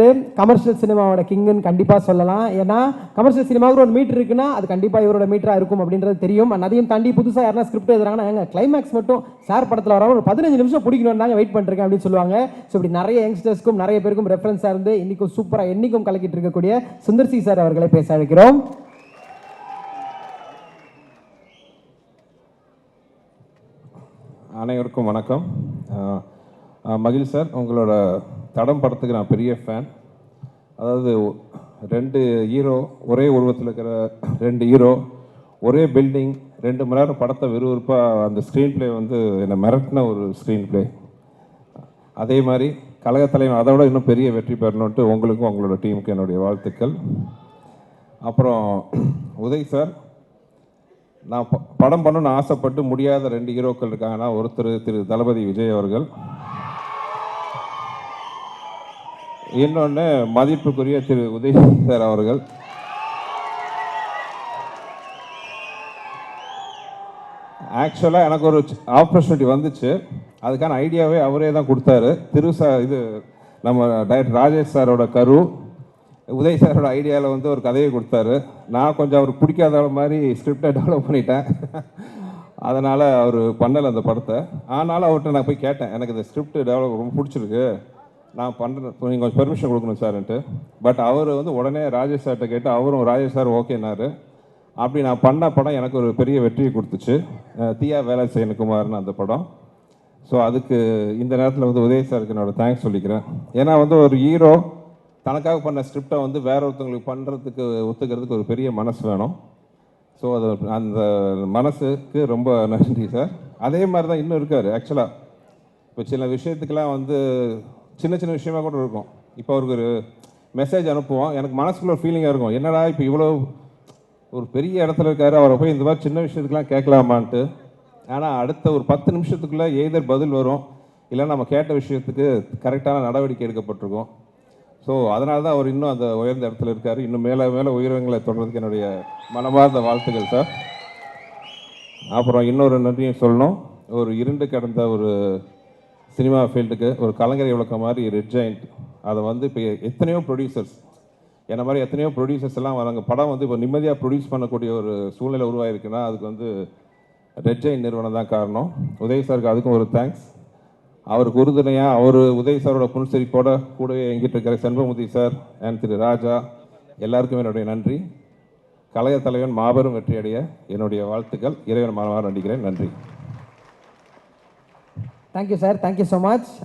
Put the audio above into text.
Commercial சினிமாவோட கிங்குன்னு கண்டிப்பாக சொல்லலாம். ஏன்னா கமர்ஷியல் சினிமாவுக்கு ஒரு மீட்டர் இருக்குன்னா அது கண்டிப்பாக இவரோட மீட்டராக இருக்கும் அப்படின்றது தெரியும். அதையும் தாண்டி புதுசாக யாரா ஸ்கிரிப்ட் எழுதுறாங்கன்னா எங்க கிளைமேக்ஸ் மட்டும் சார் படத்தில் வர ஒரு பதினஞ்சு நிமிஷம் பிடிக்கணும் தாங்க வெயிட் பண்ணிருக்கேன் அப்படின்னு சொல்லுவாங்க. ஸோ இப்படி நிறைய யங்ஸ்டர்ஸ்க்கும் நிறைய பேருக்கும் ரெஃபரன்ஸாக இருந்து இன்னைக்கும் சூப்பராக என்றைக்கும் கலக்கிட்டு இருக்கக்கூடிய சுந்தர் சி சார் அவர்களை பேச அழைக்கிறோம். அனைவருக்கும் வணக்கம். மகிழ் சார் உங்களோட தடம் படத்துக்கு நான் பெரிய ஃபேன் அதாவது ரெண்டு ஹீரோ ஒரே உருவத்தில் இருக்கிற ரெண்டு ஹீரோ ஒரே பில்டிங் ரெண்டு மணி நேரம் படத்தை விறுவிறுப்பாக அந்த ஸ்க்ரீன் ப்ளே வந்து என்னை மிரட்டின ஒரு ஸ்க்ரீன் ப்ளே அதே மாதிரி கழகத்தலைவன் அதை விட இன்னும் பெரிய வெற்றி பெறணுன்ட்டு உங்களுக்கும் உங்களோட டீமுக்கு என்னுடைய வாழ்த்துக்கள். அப்புறம் உதய் சார் நான் ப- படம் பண்ணணும்னு ஆசைப்பட்டு முடியாத ரெண்டு ஹீரோக்கள் இருக்காங்கன்னா ஒருத்தர் திரு தளபதி விஜய் அவர்கள் இன்னொன்று மதிப்புக்குரிய திரு உதய் சார் அவர்கள். ஆக்சுவலாக எனக்கு ஒரு ஆப்பர்ச்சுனிட்டி வந்துச்சு. அதுக்கான ஐடியாவே அவரே தான் கொடுத்தாரு. திரு சார் இது நம்ம டைரக்டர் ராஜேஷ் சாரோட கரு. உதய் சாரோட ஐடியாவில் வந்து ஒரு கதையை கொடுத்தாரு. நான் கொஞ்சம் அவருக்கு பிடிக்காத மாதிரி ஸ்கிரிப்டை டெவலப் பண்ணிட்டேன். அதனால் அவர் பண்ணலை அந்த படத்தை. ஆனாலும் அவர்கிட்ட நான் போய் கேட்டேன். எனக்கு இந்த ஸ்கிரிப்ட் டெவலப் ரொம்ப பிடிச்சிருக்கு. நான் பண்ணுறேன் நீங்கள் கொஞ்சம் பெர்மிஷன் கொடுக்கணும் சார்ன்ட்டு பட் அவர் வந்து உடனே ராஜேஷ் சார்கிட்ட கேட்டு அவரும் ராஜேஷ் சார் ஓகேனாரு அப்படி நான் பண்ண படம் எனக்கு ஒரு பெரிய வெற்றியை கொடுத்துச்சு. தியா வேலை செய்யணுக்குமார்னு அந்த படம். ஸோ அதுக்கு இந்த நேரத்தில் வந்து உதய சாருக்கு என்னோடய தேங்க்ஸ் சொல்லிக்கிறேன். ஏன்னா வந்து ஒரு ஹீரோ தனக்காக பண்ண ஸ்கிரிப்டை வந்து வேற ஒருத்தவங்களுக்கு பண்ணுறதுக்கு ஒத்துக்கிறதுக்கு ஒரு பெரிய மனசு வேணும். ஸோ அது அந்த மனசுக்கு ரொம்ப நன்றி சார் அதே மாதிரி தான் இன்னும் இருக்கார் ஆக்சுவலாக இப்போ சில விஷயத்துக்கெல்லாம் வந்து சின்ன சின்ன விஷயமா கூட இருக்கும். இப்போ அவருக்கு ஒரு மெசேஜ் அனுப்புவோம் எனக்கு மனசுக்குள்ள ஒரு ஃபீலிங்காக இருக்கும். என்னடா இப்போ இவ்வளோ ஒரு பெரிய இடத்துல இருக்காரு. அவரை போய் இந்த மாதிரி சின்ன விஷயத்துக்கெல்லாம் கேட்கலாமான்ட்டு. ஆனால் அடுத்த ஒரு பத்து நிமிஷத்துக்குள்ளே எய்தர் பதில் வரும். இல்லை நம்ம கேட்ட விஷயத்துக்கு கரெக்டான நடவடிக்கை எடுக்கப்பட்டிருக்கும். ஸோ அதனால தான் அவர் இன்னும் அந்த உயர்ந்த இடத்துல இருக்கார். இன்னும் மேலே மேலே உயரங்களை தொடர்றதுக்கு என்னுடைய மனமார்ந்த வாழ்த்துக்கள் சார் அப்புறம் இன்னொரு நன்றியும் சொல்லணும். ஒரு இருண்டு கடந்த ஒரு சினிமா ஃபீல்டுக்கு ஒரு கலைஞரை விளக்க மாதிரி ரெட் ஜெயிண்ட் அதை வந்து இப்போ எத்தனையோ ப்ரொடியூசர்ஸ் என்ன மாதிரி எத்தனையோ ப்ரொடியூசர்ஸ் எல்லாம் வராங்க. படம் வந்து இப்போ நிம்மதியாக ப்ரொடியூஸ் பண்ணக்கூடிய ஒரு சூழ்நிலை உருவாயிருக்குன்னா அதுக்கு வந்து ரெட் ஜெயின் நிறுவனம் தான் காரணம். உதய் சாருக்கு அதுக்கும் ஒரு தேங்க்ஸ் அவருக்கு உறுதுணையாக அவர் உதய் சாரோட புன்சிரிப்போட கூடவே எங்கிட்டு இருக்கிற செண்பமுதி சார் அண்ட் திரு ராஜா. எல்லாருக்கும் என்னுடைய நன்றி. கலைய தலைவன் மாபெரும் வெற்றியடைய என்னுடைய வாழ்த்துக்கள். இறைவன் மனமாற நடிக்கிறேன் நன்றி. Thank you sir thank you so much